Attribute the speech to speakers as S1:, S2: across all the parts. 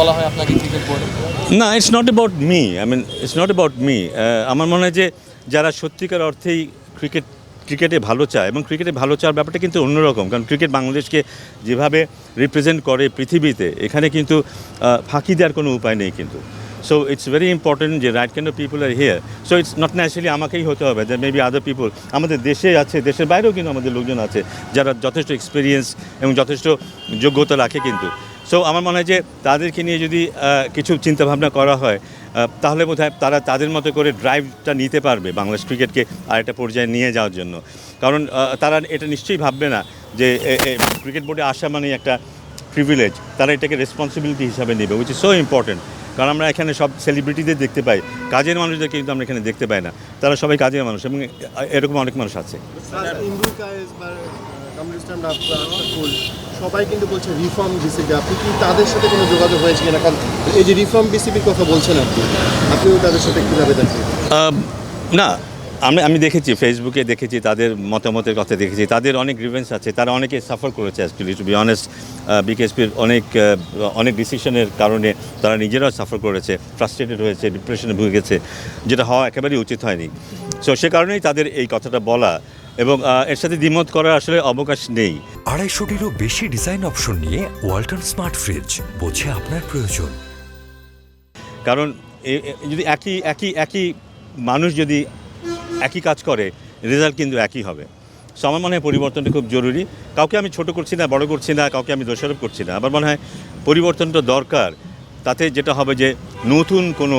S1: বলা হয় আপনাকে
S2: না it's not about me I mean it's not about me আমার মনে হয় যে যারা সত্যিকার অর্থেই ক্রিকেট ক্রিকেটে ভালো চায় এবং ক্রিকেটে ভালো চাওয়ার ব্যাপারটা কিন্তু অন্যরকম। কারণ ক্রিকেট বাংলাদেশকে যেভাবে রিপ্রেজেন্ট করে পৃথিবীতে, এখানে কিন্তু ফাঁকি দেওয়ার কোনো উপায় নেই কিন্তু। সো ইটস ভেরি ইম্পর্টেন্ট যে right kind of people R here so it's not naturally আমাকেই হতে হবে দ্যাট মেবি আদার পিপল আমাদের দেশে আছে, দেশের বাইরেও কিন্তু আমাদের লোকজন আছে, যারা যথেষ্ট এক্সপিরিয়েন্স এবং যথেষ্ট যোগ্যতা রাখে কিন্তু। সো আমার মনে হয় যে তাদেরকে নিয়ে যদি কিছু চিন্তাভাবনা করা হয় তাহলে বোধ তারা তাদের মতো করে ড্রাইভটা নিতে পারবে বাংলাদেশ ক্রিকেটকে আরেকটা পর্যায়ে নিয়ে যাওয়ার জন্য। কারণ তারা এটা নিশ্চয়ই ভাববে না যে ক্রিকেট বোর্ডে আসা মানে একটা প্রিভিলেজ তারা এটাকে রেসপন্সিবিলিটি হিসাবে নেবে উইচ ইজ সো ইম্পর্টেন্ট কারণ আমরা এখানে সব সেলিব্রিটিদের দেখতে পাই, কাজের মানুষদের কিন্তু আমরা এখানে দেখতে পাই না। তারা সবাই কাজের মানুষ এবং এরকম অনেক মানুষ আছে।
S3: রাফুল সবাই কিন্তু বলছে রিফর্ম আপনি কি তাদের সাথে কোনো যোগাযোগ হয়েছে কিনা? কারণ এই যে রিফর্ম বিসিবির কথা বলছেন আপনি তাদের সাথে কীভাবে
S2: আহ, না আমি আমি দেখেছি ফেসবুকে দেখেছি তাদের মতামতের কথা দেখেছি তাদের অনেক গ্রিভেন্স আছে তারা অনেকে সাফার করেছে অ্যাকচুয়ালি টু বি অনেস্ট বিকেএসপির অনেক অনেক ডিসিশনের কারণে তারা নিজেরাও সাফার করেছে ফ্রাস্ট্রেটেড হয়েছে ডিপ্রেশনে ভুগে গেছে যেটা হওয়া একেবারেই উচিত হয়নি। সো সে কারণেই তাদের এই কথাটা বলা এবং এর সাথে দ্বিমত করার আসলে অবকাশ নেই।
S4: আড়াইশোটিরও বেশি ডিজাইন অপশন নিয়ে ওয়ালটন স্মার্ট ফ্রিজ বোঝে আপনার প্রয়োজন।
S2: কারণ যদি একই একই একই মানুষ যদি একই কাজ করে রেজাল্ট কিন্তু একই হবে। সো আমার মনে হয় পরিবর্তনটা খুব জরুরি। কাউকে আমি ছোট করছি না বড় করছি না কাউকে আমি দোষারোপ করছি না। আমার মনে হয় পরিবর্তনটা দরকার। তাতে যেটা হবে যে নতুন কোনো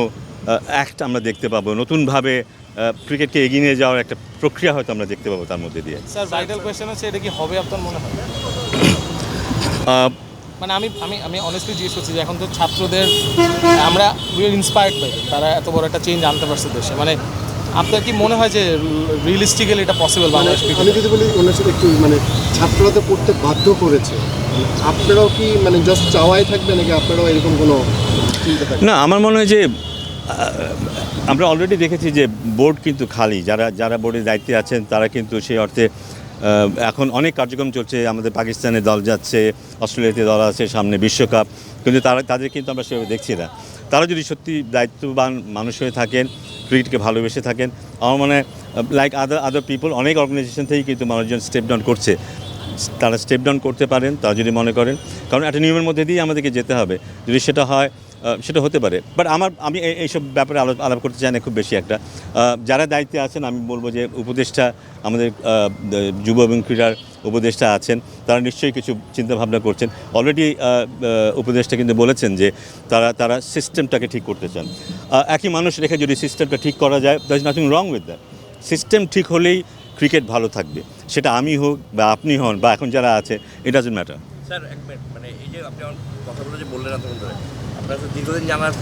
S2: অ্যাক্ট আমরা দেখতে পাবো নতুনভাবে ক্রিকেটকে এগিয়ে নিয়ে যাওয়ার একটা প্রক্রিয়া হয়তো আমরা দেখতে পাবো তার মধ্যে দিয়ে।
S1: স্যার ভাইটাল কোয়েশ্চেন হচ্ছে এটা কি হবে আপনার মনে হয়? মানে আমি আমি আমি অনেস্টলি জিজ্ঞেস করছি যে এখন তো ছাত্রদের আমরা উই আর ইন্সপায়ার্ড বাই তারা এত বড় একটা চেঞ্জ আনতে পারছে দেশে। মানে আপনার কি মনে হয় যে রিয়েলিস্টিক্যালি এটা পসিবল
S3: মানে
S1: বাংলাদেশ
S3: আমি যদি বলি ওনার সাথে একটু মানে ছাত্ররা তো পড়তে বাধ্য করেছে। আপনারাও কি মানে জাস্ট চাওয়াই থাকবে নাকি আপনারাও এরকম কোনো
S2: না আমার মনে হয় যে আমরা অলরেডি দেখেছি যে বোর্ড কিন্তু খালি। যারা যারা বোর্ডের দায়িত্বে আছেন, তারা কিন্তু সেই অর্থে এখন অনেক কার্যক্রম চলছে। আমাদের পাকিস্তানে দল যাচ্ছে, অস্ট্রেলিয়াতে দল আছে, সামনে বিশ্বকাপ। কিন্তু তারা, তাদের কিন্তু আমরা সেভাবে দেখছি না। তারা যদি সত্যি দায়িত্ববান মানুষ হয়ে থাকেন, ক্রিকেটকে ভালোবেসে থাকেন, আমার মনে হয় লাইক আদার আদার পিপল অনেক অর্গানাইজেশন থেকেই কিন্তু মানুষজন স্টেপ ডাউন করছে। তারা স্টেপ ডাউন করতে পারেন, তারা যদি মনে করেন। কারণ একটা নিয়মের মধ্যে দিয়ে আমাদেরকে যেতে হবে। যদি সেটা হয় সেটা হতে পারে। বাট আমার, আমি এই- এইসব ব্যাপারে আলাপ আলাপ করতে চাই না খুব বেশি একটা। যারা দায়িত্বে আছেন, আমি বলব যে উপদেষ্টা, আমাদের যুব এবং ক্রীড়ার উপদেষ্টা আছেন, তারা নিশ্চয়ই কিছু চিন্তাভাবনা করছেন। অলরেডি উপদেষ্টা কিন্তু বলেছেন যে তারা তারা সিস্টেমটাকে ঠিক করতে চান। একই মানুষ রেখে যদি সিস্টেমটা ঠিক করা যায় there is nothing wrong with that system ঠিক হলেই ক্রিকেট ভালো থাকবে। সেটা আমি হোক বা আপনি হন বা এখন যারা আছে ইট ডাজন্ট ম্যাটার
S5: স্যার এক মিনিট মানে এই যে আপনি কথাগুলো যে বললেন আপনার দীর্ঘদিন জানার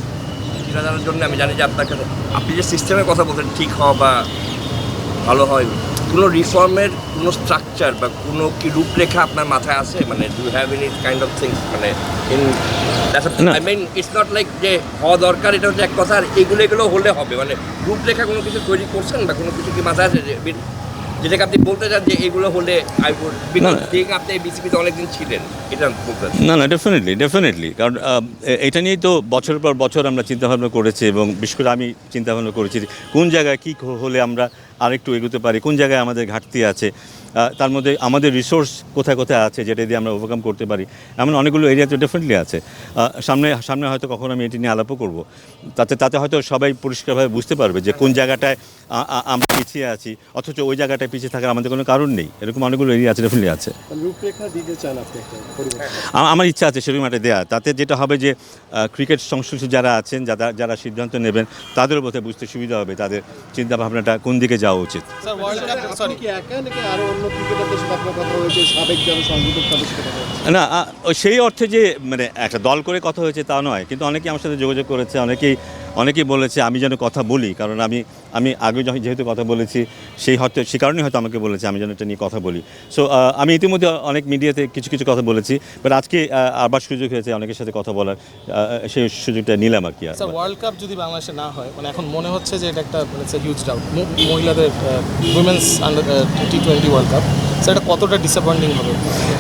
S5: চিনা জানার জন্য আমি জানি যে আপনার কাছে আপনি যে সিস্টেমের কথা বলছেন ঠিক হওয়া বা ভালো হয় কোনো রিফর্মের কোনো স্ট্রাকচার বা কোনো কি রূপরেখা আপনার মাথায় আছে? মানে do have any kind of things মানে in. I mean it's not like যে হওয়া দরকার এটা হচ্ছে এক কথা আর এগুলো এগুলো হলে হবে। মানে রূপরেখা কোনো কিছু তৈরি করছেন বা কোনো কিছু কি মাথায় আছে? যে যেটাকে আপনি বলতে চান যে এগুলো হলে আই উড বিকজ আপনি বিসিপিতে অনেকদিন ছিলেন এটা বলতে
S2: না না ডেফিনেটলি ডেফিনেটলি কারণ এটা নিয়েই তো বছরের পর বছর আমরা চিন্তাভাবনা করেছি এবং বিশেষ করে আমি চিন্তাভাবনা করেছি কোন জায়গায় কী হলে আমরা আরেকটু এগোতে পারি কোন জায়গায় আমাদের ঘাটতি আছে। তার মধ্যে আমাদের রিসোর্স কোথায় কোথায় আছে যেটা দিয়ে আমরা ওভারকাম করতে পারি? এমন অনেকগুলো এরিয়া তো ডেফিনেটলি আছে। সামনে সামনে হয়তো কখনো আমি এটি নিয়ে আলাপও করব। তাতে তাতে হয়তো সবাই পরিষ্কারভাবে বুঝতে পারবে যে কোন জায়গাটায় আমরা পিছিয়ে আছি অথচ ওই জায়গাটায় পিছিয়ে থাকার আমাদের কোনো কারণ নেই। এরকম অনেকগুলো এরিয়া আছে ডেফিনেটলি আছে। আমার ইচ্ছা আছে সেরকম একটা দেওয়া তাতে যেটা হবে যে ক্রিকেট সংশ্লিষ্ট যারা আছেন যারা যারা সিদ্ধান্ত নেবেন তাদেরও বোধহয় বুঝতে সুবিধা হবে তাদের চিন্তা ভাবনাটা কোন দিকে যাওয়া উচিত। না সেই অর্থে যে মানে একটা দল করে কথা হয়েছে তা নয়, কিন্তু অনেকেই আমার সাথে যোগাযোগ করেছে, অনেকেই অনেকেই বলেছে আমি যেন কথা বলি। কারণ আমি আমি আগে যখন যেহেতু কথা বলেছি সেই হয়তো সে কারণেই হয়তো আমাকে বলেছে আমি যেন এটা নিয়ে কথা বলি। সো আমি ইতিমধ্যে অনেক মিডিয়াতে কিছু কিছু কথা বলেছি বাট আজকে আবার সুযোগ হয়েছে অনেকের সাথে কথা বলার সেই সুযোগটা নিলাম আর কি
S1: ওয়ার্ল্ড কাপ যদি বাংলাদেশে না হয় মানে এখন মনে হচ্ছে যে এটা একটা মানে হিউজ ডাউট মহিলাদের women's under T twenty world cup সেটা কতটা ডিসঅ্যাপয়েন্টিং হবে?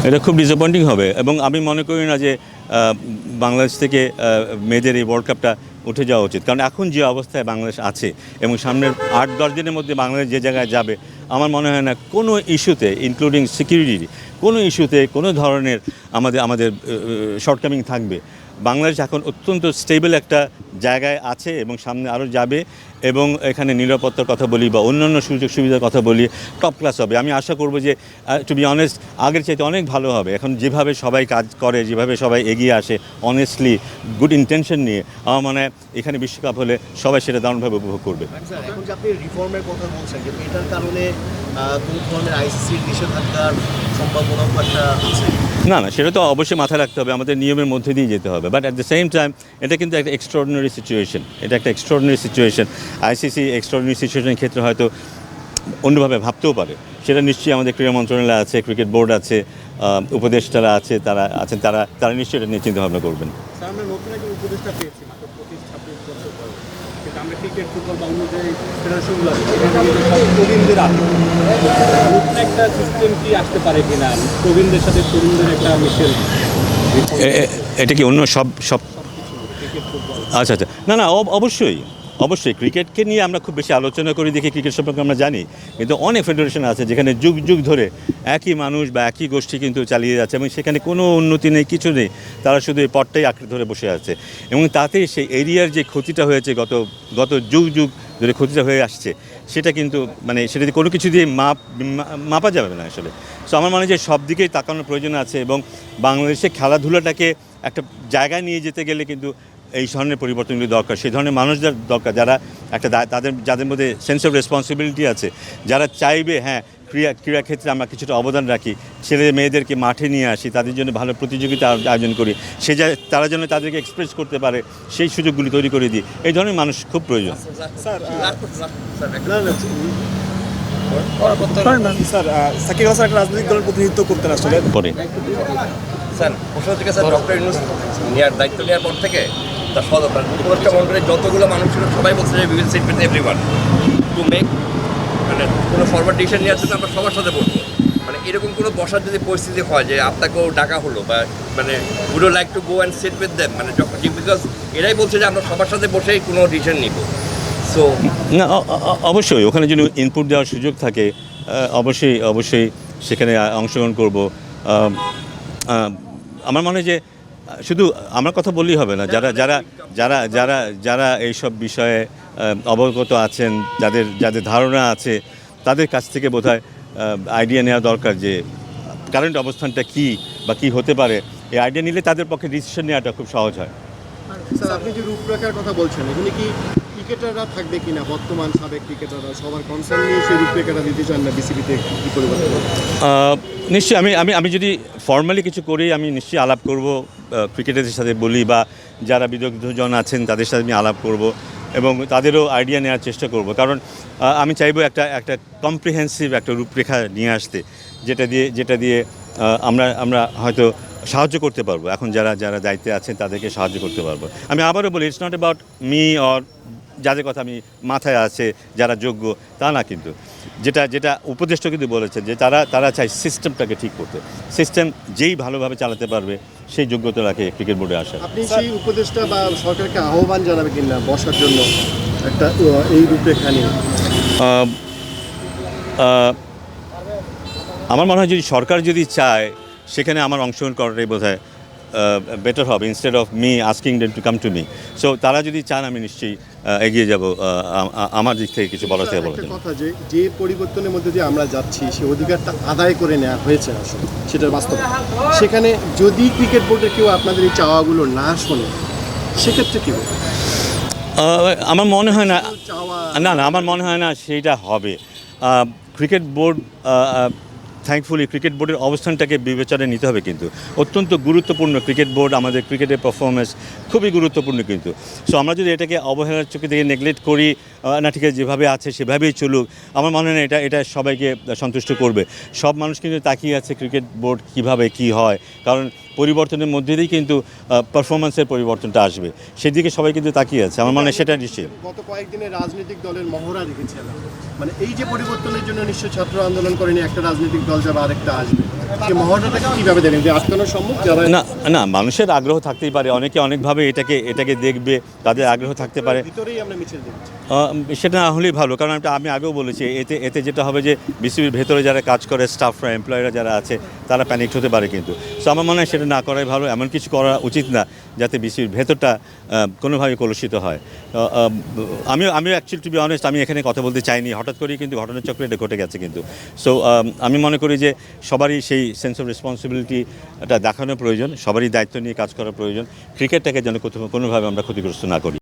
S2: এটা খুব ডিসঅ্যাপয়েন্টিং হবে এবং আমি মনে করি না যে বাংলাদেশ থেকে মেয়েদের এই ওয়ার্ল্ড কাপটা উঠে যাওয়া উচিত। কারণ এখন যে অবস্থায় বাংলাদেশ আছে এবং সামনের আট, দশ দিনের মধ্যে বাংলাদেশ যে জায়গায় যাবে, আমার মনে হয় না কোনো ইস্যুতে ইনক্লুডিং সিকিউরিটি কোনো ইস্যুতে কোনো ধরনের আমাদের আমাদের শর্টকামিং থাকবে। বাংলাদেশ এখন অত্যন্ত স্টেবল একটা জায়গায় আছে এবং সামনে আরও যাবে এবং এখানে নিরাপত্তার কথা বলি বা অন্যান্য সুযোগ সুবিধার কথা বলি টপ ক্লাস হবে। আমি আশা করব যে টু বি অনেস্ট আগের চাইতে অনেক ভালো হবে। এখন যেভাবে সবাই কাজ করে, যেভাবে সবাই এগিয়ে আসে অনেস্টলি গুড ইন্টেনশন নিয়ে, আমার মনে এখানে বিশ্বকাপ হলে সবাই সেটা দারুণভাবে উপভোগ করবে।
S3: আপনি রিফর্মের কথা বলছেন এটার কারণে কোনো ধরনের আইসিসির নিষেধাজ্ঞার সম্ভাবনা একটা আছে।
S2: না না সেটা তো অবশ্যই মাথায় রাখতে হবে আমাদের নিয়মের মধ্যে দিয়ে যেতে হবে। But at the same time এটা কিন্তু একটা এক্সট্রাঅর্ডিনারি সিচুয়েশন এটা একটা এক্সট্রাঅর্ডিনারি সিচুয়েশন আইসিসি এক্সট্রাঅর্ডিনারি সিচুয়েশনের ক্ষেত্রে হয়তো অন্যভাবে ভাবতেও পারে। সেটা নিশ্চয়ই আমাদের ক্রীড়া মন্ত্রণালয় আছে ক্রিকেট বোর্ড আছে উপদেষ্টারা আছে তারা আছেন তারা তারা নিশ্চয়ই এটা নিয়ে চিন্তাভাবনা করবেন।
S6: স্যার আমরা নতুন একটা উপদেশটা পেয়েছি মাত্র পঁচিশ ছাব্বিশ বছর পরে আমরা ক্রিকেট ফুটবল বা অন্য যে ফেডারেশনগুলো আছে সেখানে কিন্তু সব প্রবীণদের আছে নতুন একটা সিস্টেম কি আসতে পারে কিনা? প্রবীণদের সাথে তরুণদের একটা মিশেল
S2: এটা কি অন্য সব সব আচ্ছা আচ্ছা। না না অব- অবশ্যই। অবশ্যই ক্রিকেটকে নিয়ে আমরা খুব বেশি আলোচনা করি, দেখি ক্রিকেট সম্পর্কে আমরা জানি। কিন্তু অনেক ফেডারেশন আছে যেখানে যুগ যুগ ধরে একই মানুষ বা একই গোষ্ঠী কিন্তু চালিয়ে যাচ্ছে এবং সেখানে কোনো উন্নতি নেই, কিছু নেই। তারা শুধু এই পটটাই আঁকড়ে ধরে বসে আছে। এবং তাতে সেই এরিয়ার যে ক্ষতিটা হয়েছে গত গত যুগ যুগ ধরে ক্ষতিটা হয়ে আসছে, সেটা কিন্তু মানে সেটা কোনো কিছু দিয়ে মাপ মাপা যাবে না আসলে। সো আমার মনে হয় যে সব দিকেই তাকানোর প্রয়োজন আছে এবং বাংলাদেশে খেলাধুলাটাকে একটা জায়গায় নিয়ে যেতে গেলে কিন্তু এই ধরনের পরিবর্তনগুলি দরকার সেই ধরনের মানুষদের দরকার যারা একটা তাদের যাদের মধ্যে সেন্স অফ রেসপন্সিবিলিটি আছে যারা চাইবে হ্যাঁ ক্রীড়া ক্রীড়া ক্ষেত্রে আমরা কিছুটা অবদান রাখি ছেলে মেয়েদেরকে মাঠে নিয়ে আসি তাদের জন্য ভালো প্রতিযোগিতা আয়োজন করি সে যা তারা যেন তাদেরকে এক্সপ্রেস করতে পারে সেই সুযোগগুলি তৈরি করে দিই এই ধরনের মানুষ খুব প্রয়োজন।
S6: স্যার সাকিব হাসান একটা রাজনৈতিক দলের প্রতিনিধিত্ব করতেন আসলে।
S2: পরে।
S5: স্যার প্রশ্ন থেকে স্যার ডক্টর ইউনুস নেওয়ার দায়িত্ব নেওয়ার পর থেকে তার সদ উপদেষ্টা মন্ডলের যতগুলো মানুষ ছিল সবাই বলছে যে will sit with everyone to make মানে কোনো ফরওয়ার্ড ডিসিশন নেওয়ার জন্য আমরা সবার সাথে বলব মানে এরকম কোনো বসার যদি পরিস্থিতি হয় যে আপনাকেও ডাকা হলো বা মানে would like to go and sit with them মানে যখন বিকজ এরাই বলছে যে আমরা সবার সাথে বসেই কোনো ডিসিশন নিব। সো
S2: না অবশ্যই ওখানে যদি ইনপুট দেওয়ার সুযোগ থাকে অবশ্যই অবশ্যই সেখানে অংশগ্রহণ করব। আম, আম, আমার মনে হয় যে শুধু আমার কথা বললেই হবে না, যারা যারা যারা যারা যারা এইসব বিষয়ে অবগত আছেন, যাদের যাদের ধারণা আছে, তাদের কাছ থেকে বোধ আইডিয়া নেওয়া দরকার যে কারেন্ট অবস্থানটা কি বা কি হতে পারে। এই আইডিয়া নিলে তাদের পক্ষে ডিসিশন নেওয়াটা খুব সহজ হয়।
S3: স্যার, আপনি যে রূপরেখার কথা বলছেন কি ক্রিকেটাররা থাকবে কিনা? বর্তমান সাবেক ক্রিকেটাররা সবার কনসার্ন নিয়ে সেই রূপরেখাটা দিতে চান না বিসিবিতে কি পরিবর্তন
S2: নিশ্চয়ই আমি আমি আমি যদি ফর্মালি কিছু করি, আমি নিশ্চয়ই আলাপ করব ক্রিকেটারদের সাথে বলি বা যারা বিদগ্ধজন আছেন, তাদের সাথে আমি আলাপ করব এবং তাদেরও আইডিয়া নেওয়ার চেষ্টা করব। কারণ আমি চাইব একটা একটা কম্প্রিহেন্সিভ একটা রূপরেখা নিয়ে আসতে, যেটা দিয়ে যেটা দিয়ে আমরা আমরা হয়তো সাহায্য করতে পারব। এখন যারা যারা দায়িত্বে আছেন, তাদেরকে সাহায্য করতে পারব। আমি আবারও বলি it's not about me or যাদের কথা আমি মাথায় আছে যারা যোগ্য তা না কিন্তু। যেটা যেটা উপদেষ্টা কিন্তু বলেছেন যে তারা তারা চায় সিস্টেমটাকে ঠিক করতে। সিস্টেম যেই ভালোভাবে চালাতে পারবে সেই যোগ্যতা রাখে ক্রিকেট বোর্ডে আসা
S3: আপনি সেই উপদেষ্টা বা সরকারকে আহ্বান জানাবে কিনা বসার জন্য একটা এই রূপরেখা নিয়ে
S2: আমার মনে হয় যদি সরকার যদি চায় সেখানে আমার অংশগ্রহণ করাটাই বোধ হয় বেটার হবে instead of me asking them to come to me so তারা যদি চান আমি নিশ্চয়ই এগিয়ে যাব আমার দিক থেকে কিছু বলার থেকে জন্য।
S3: কথা যে যে পরিবর্তনের মধ্যে দিয়ে আমরা যাচ্ছি সেই অধিকারটা আদায় করে নেওয়া হয়েছে আসলে সেটার বাস্তব সেখানে যদি ক্রিকেট বোর্ডের কেউ আপনাদের এই চাওয়াগুলো না শোনে সেক্ষেত্রে কি হবে?
S2: আমার মনে হয় না না না আমার মনে হয় না সেইটা হবে। ক্রিকেট বোর্ড থ্যাঙ্কফুলি ক্রিকেট বোর্ডের অবস্থানটাকে বিবেচনায় নিতে হবে কিন্তু। অত্যন্ত গুরুত্বপূর্ণ ক্রিকেট বোর্ড আমাদের ক্রিকেটের পারফরমেন্স খুবই গুরুত্বপূর্ণ কিন্তু। সো আমরা যদি এটাকে অবহেলার চোখে দিয়ে নেগলেক্ট করি না, ঠিক আছে, যেভাবে আছে, সেভাবেই চলুক, আমার মনে হয় এটা এটা সবাইকে সন্তুষ্ট করবে। সব মানুষ কিন্তু তাকিয়ে আছে ক্রিকেট বোর্ড কীভাবে কি হয়। কারণ পরিবর্তনের মধ্যে দিয়েই কিন্তু পারফরমেন্সের পরিবর্তনটা আসবে। সেদিকে সবাই কিন্তু তাকিয়ে আছে, আমার মনে সেটা নিশ্চয়
S3: গত কয়েকদিনে রাজনৈতিক দলের মহড়া দেখেছিলাম। মানে এই যে পরিবর্তনের জন্য নিশ্চয় ছাত্র আন্দোলন করেনি একটা রাজনৈতিক দল যাবে আরেকটা আসবে।
S2: না না মানুষের আগ্রহ থাকতেই পারে। অনেকে অনেকভাবে এটাকে এটাকে দেখবে তাদের আগ্রহ থাকতে পারে। সেটা না হলেই ভালো কারণ আমি আগেও বলেছি এতে এতে যেটা হবে যে বিসিবির ভেতরে যারা কাজ করে স্টাফরা এমপ্লয়িরা যারা আছে তারা প্যানিক হতে পারে কিন্তু। সো আমার মনে হয় সেটা না করাই ভালো এমন কিছু করা উচিত না। যাতে বিসির ভেতরটা কোনোভাবে কলুষিত হয়। আমিও আমিও আমি আমি অ্যাকচুয়ালি টু বি অনেস্ট আমি এখানে কথা বলতে চাইনি, হঠাৎ করেই কিন্তু ঘটনাচক্রে এটা ঘটে গেছে কিন্তু। সো আমি মনে করি যে সবারই সেই সেন্স অফ রেসপন্সিবিলিটিটা দেখানো প্রয়োজন, সবারই দায়িত্ব নিয়ে কাজ করা প্রয়োজন, ক্রিকেটটাকে যেন কোথাও- কোনোভাবে আমরা ক্ষতিগ্রস্ত না করি।